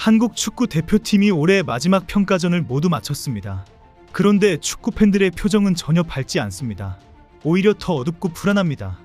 한국 축구 대표팀이 올해 마지막 평가전을 모두 마쳤습니다. 그런데 축구 팬들의 표정은 전혀 밝지 않습니다. 오히려 더 어둡고 불안합니다.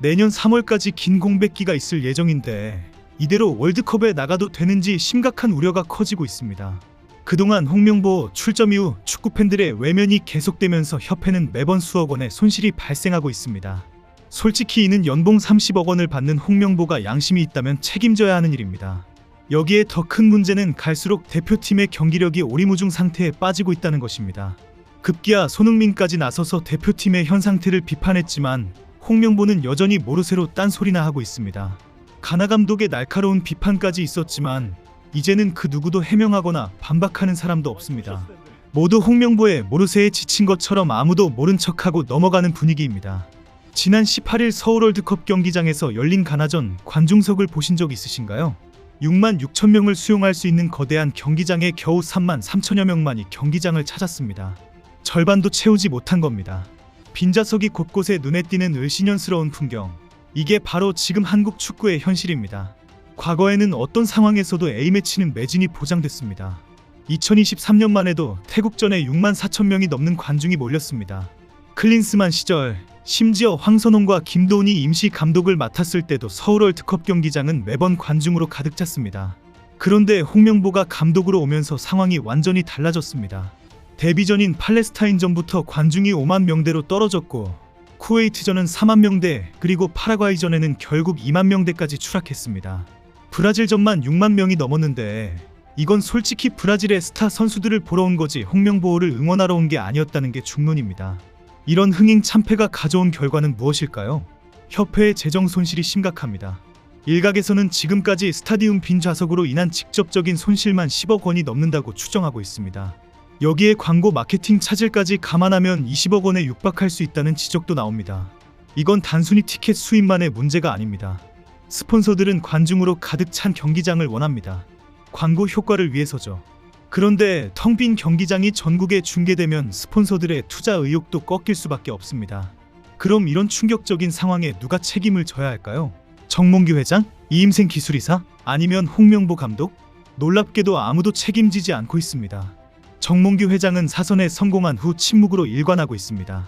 내년 3월까지 긴 공백기가 있을 예정인데 이대로 월드컵에 나가도 되는지 심각한 우려가 커지고 있습니다. 그동안 홍명보 출점 이후 축구 팬들의 외면이 계속되면서 협회는 매번 수억 원의 손실이 발생하고 있습니다. 솔직히 이는 연봉 30억 원을 받는 홍명보가 양심이 있다면 책임져야 하는 일입니다. 여기에 더 큰 문제는 갈수록 대표팀의 경기력이 오리무중 상태에 빠지고 있다는 것입니다. 급기야 손흥민까지 나서서 대표팀의 현 상태를 비판했지만 홍명보는 여전히 모르쇠로 딴소리나 하고 있습니다. 가나 감독의 날카로운 비판까지 있었지만 이제는 그 누구도 해명하거나 반박하는 사람도 없습니다. 모두 홍명보의 모르쇠에 지친 것처럼 아무도 모른 척하고 넘어가는 분위기입니다. 지난 18일 서울 월드컵 경기장에서 열린 가나전 관중석을 보신 적 있으신가요? 6만 6천 명을 수용할 수 있는 거대한 경기장에 겨우 3만 3천여 명만이 경기장을 찾았습니다. 절반도 채우지 못한 겁니다. 빈자석이 곳곳에 눈에 띄는 을씨년스러운 풍경. 이게 바로 지금 한국 축구의 현실입니다. 과거에는 어떤 상황에서도 A매치는 매진이 보장됐습니다. 2023년만 해도 태국전에 6만 4천 명이 넘는 관중이 몰렸습니다. 클린스만 시절 심지어 황선홍과 김도훈이 임시 감독을 맡았을 때도 서울 월드컵 경기장은 매번 관중으로 가득 찼습니다. 그런데 홍명보가 감독으로 오면서 상황이 완전히 달라졌습니다. 데뷔전인 팔레스타인전부터 관중이 5만 명대로 떨어졌고 쿠웨이트전은 4만 명대 그리고 파라과이전에는 결국 2만 명대까지 추락했습니다. 브라질전만 6만 명이 넘었는데 이건 솔직히 브라질의 스타 선수들을 보러 온 거지 홍명보를 응원하러 온 게 아니었다는 게 중론입니다. 이런 흥행 참패가 가져온 결과는 무엇일까요? 협회의 재정 손실이 심각합니다. 일각에서는 지금까지 스타디움 빈 좌석으로 인한 직접적인 손실만 10억 원이 넘는다고 추정하고 있습니다. 여기에 광고 마케팅 차질까지 감안하면 20억 원에 육박할 수 있다는 지적도 나옵니다. 이건 단순히 티켓 수입만의 문제가 아닙니다. 스폰서들은 관중으로 가득 찬 경기장을 원합니다. 광고 효과를 위해서죠. 그런데 텅 빈 경기장이 전국에 중계되면 스폰서들의 투자 의욕도 꺾일 수밖에 없습니다. 그럼 이런 충격적인 상황에 누가 책임을 져야 할까요? 정몽규 회장? 이임생 기술이사? 아니면 홍명보 감독? 놀랍게도 아무도 책임지지 않고 있습니다. 정몽규 회장은 사선에 성공한 후 침묵으로 일관하고 있습니다.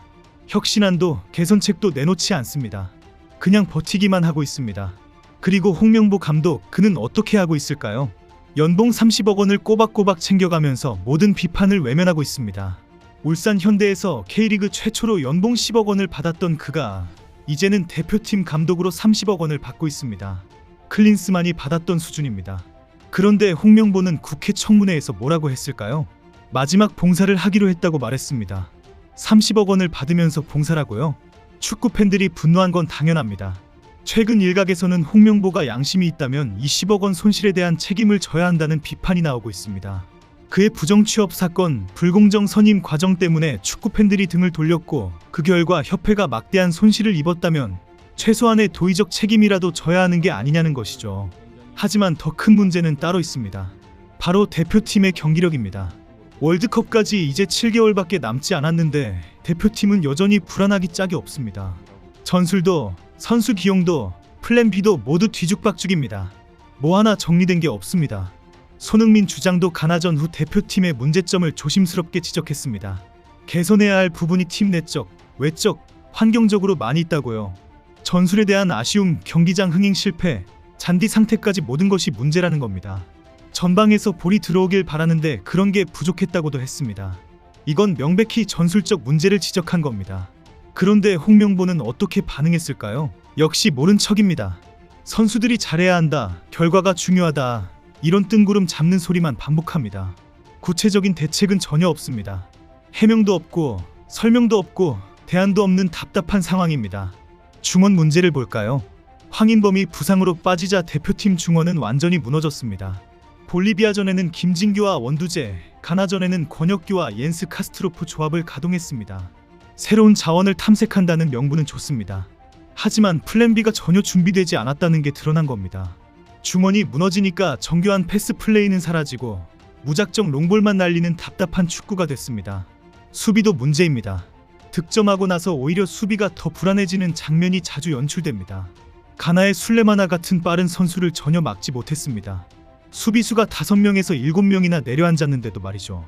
혁신안도 개선책도 내놓지 않습니다. 그냥 버티기만 하고 있습니다. 그리고 홍명보 감독 그는 어떻게 하고 있을까요? 연봉 30억 원을 꼬박꼬박 챙겨가면서 모든 비판을 외면하고 있습니다. 울산 현대에서 K리그 최초로 연봉 10억 원을 받았던 그가 이제는 대표팀 감독으로 30억 원을 받고 있습니다. 클린스만이 받았던 수준입니다. 그런데 홍명보는 국회 청문회에서 뭐라고 했을까요? 마지막 봉사를 하기로 했다고 말했습니다. 30억 원을 받으면서 봉사라고요? 축구 팬들이 분노한 건 당연합니다. 최근 일각에서는 홍명보가 양심이 있다면 이 10억 원 손실에 대한 책임을 져야 한다는 비판이 나오고 있습니다. 그의 부정 취업 사건, 불공정 선임 과정 때문에 축구 팬들이 등을 돌렸고 그 결과 협회가 막대한 손실을 입었다면 최소한의 도의적 책임이라도 져야 하는 게 아니냐는 것이죠. 하지만 더 큰 문제는 따로 있습니다. 바로 대표팀의 경기력입니다. 월드컵까지 이제 7개월밖에 남지 않았는데 대표팀은 여전히 불안하기 짝이 없습니다. 전술도 선수 기용도 플랜 B도 모두 뒤죽박죽입니다. 뭐 하나 정리된 게 없습니다. 손흥민 주장도 가나전 후 대표팀의 문제점을 조심스럽게 지적했습니다. 개선해야 할 부분이 팀 내적, 외적, 환경적으로 많이 있다고요. 전술에 대한 아쉬움, 경기장 흥행 실패, 잔디 상태까지 모든 것이 문제라는 겁니다. 전방에서 볼이 들어오길 바라는데 그런 게 부족했다고도 했습니다. 이건 명백히 전술적 문제를 지적한 겁니다. 그런데 홍명보는 어떻게 반응했을까요? 역시 모른 척입니다. 선수들이 잘해야 한다. 결과가 중요하다. 이런 뜬구름 잡는 소리만 반복합니다. 구체적인 대책은 전혀 없습니다. 해명도 없고 설명도 없고 대안도 없는 답답한 상황입니다. 중원 문제를 볼까요? 황인범이 부상으로 빠지자 대표팀 중원은 완전히 무너졌습니다. 볼리비아전에는 김진규와 원두재, 가나전에는 권혁규와 옌스 카스트로프 조합을 가동했습니다. 새로운 자원을 탐색한다는 명분은 좋습니다. 하지만 플랜 B가 전혀 준비되지 않았다는 게 드러난 겁니다. 중원이 무너지니까 정교한 패스 플레이는 사라지고 무작정 롱볼만 날리는 답답한 축구가 됐습니다. 수비도 문제입니다. 득점하고 나서 오히려 수비가 더 불안해지는 장면이 자주 연출됩니다. 가나의 술레마나 같은 빠른 선수를 전혀 막지 못했습니다. 수비수가 5명에서 7명이나 내려앉았는데도 말이죠.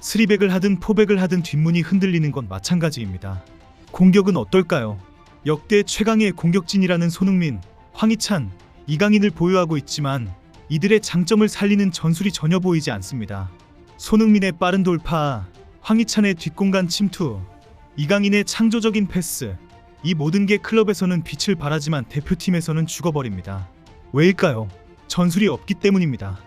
스리백을 하든 포백을 하든 뒷문이 흔들리는 건 마찬가지입니다. 공격은 어떨까요? 역대 최강의 공격진이라는 손흥민, 황희찬, 이강인을 보유하고 있지만 이들의 장점을 살리는 전술이 전혀 보이지 않습니다. 손흥민의 빠른 돌파, 황희찬의 뒷공간 침투, 이강인의 창조적인 패스, 이 모든 게 클럽에서는 빛을 발하지만 대표팀에서는 죽어버립니다. 왜일까요? 전술이 없기 때문입니다.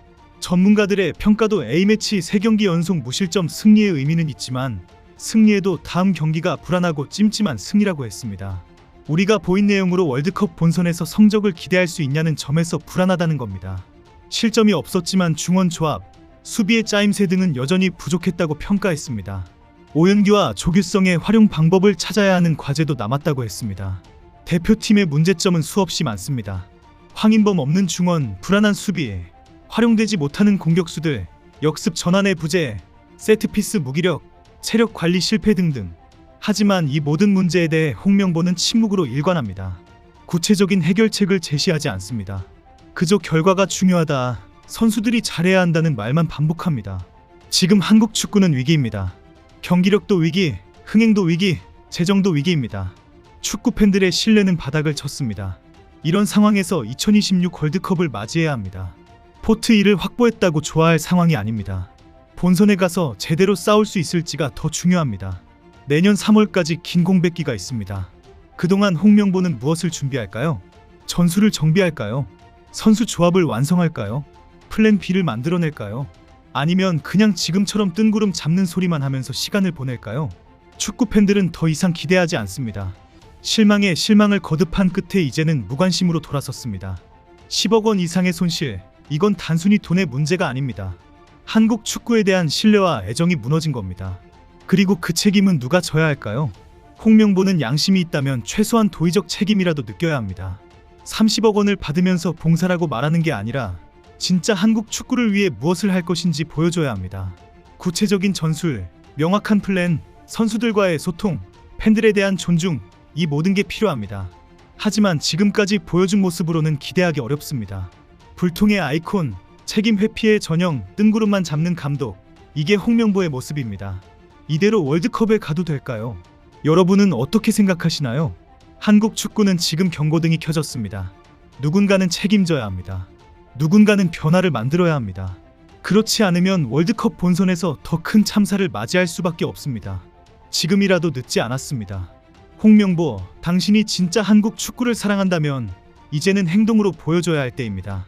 전문가들의 평가도 A매치 3경기 연속 무실점 승리의 의미는 있지만 승리에도 다음 경기가 불안하고 찜찜한 승리라고 했습니다. 우리가 보인 내용으로 월드컵 본선에서 성적을 기대할 수 있냐는 점에서 불안하다는 겁니다. 실점이 없었지만 중원 조합, 수비의 짜임새 등은 여전히 부족했다고 평가했습니다. 오연기와 조규성의 활용 방법을 찾아야 하는 과제도 남았다고 했습니다. 대표팀의 문제점은 수없이 많습니다. 황인범 없는 중원, 불안한 수비, 활용되지 못하는 공격수들, 역습 전환의 부재, 세트피스 무기력, 체력 관리 실패 등등. 하지만 이 모든 문제에 대해 홍명보는 침묵으로 일관합니다. 구체적인 해결책을 제시하지 않습니다. 그저 결과가 중요하다, 선수들이 잘해야 한다는 말만 반복합니다. 지금 한국 축구는 위기입니다. 경기력도 위기, 흥행도 위기, 재정도 위기입니다. 축구 팬들의 신뢰는 바닥을 쳤습니다. 이런 상황에서 2026 월드컵을 맞이해야 합니다. 포트 1을 확보했다고 좋아할 상황이 아닙니다. 본선에 가서 제대로 싸울 수 있을지가 더 중요합니다. 내년 3월까지 긴 공백기가 있습니다. 그동안 홍명보는 무엇을 준비할까요? 전술을 정비할까요? 선수 조합을 완성할까요? 플랜 B를 만들어낼까요? 아니면 그냥 지금처럼 뜬구름 잡는 소리만 하면서 시간을 보낼까요? 축구 팬들은 더 이상 기대하지 않습니다. 실망에 실망을 거듭한 끝에 이제는 무관심으로 돌아섰습니다. 10억 원 이상의 손실, 이건 단순히 돈의 문제가 아닙니다. 한국 축구에 대한 신뢰와 애정이 무너진 겁니다. 그리고 그 책임은 누가 져야 할까요? 홍명보는 양심이 있다면 최소한 도의적 책임이라도 느껴야 합니다. 30억 원을 받으면서 봉사라고 말하는 게 아니라 진짜 한국 축구를 위해 무엇을 할 것인지 보여줘야 합니다. 구체적인 전술, 명확한 플랜, 선수들과의 소통, 팬들에 대한 존중, 이 모든 게 필요합니다. 하지만 지금까지 보여준 모습으로는 기대하기 어렵습니다. 불통의 아이콘, 책임 회피의 전형, 뜬구름만 잡는 감독, 이게 홍명보의 모습입니다. 이대로 월드컵에 가도 될까요? 여러분은 어떻게 생각하시나요? 한국 축구는 지금 경고등이 켜졌습니다. 누군가는 책임져야 합니다. 누군가는 변화를 만들어야 합니다. 그렇지 않으면 월드컵 본선에서 더 큰 참사를 맞이할 수밖에 없습니다. 지금이라도 늦지 않았습니다. 홍명보, 당신이 진짜 한국 축구를 사랑한다면 이제는 행동으로 보여줘야 할 때입니다.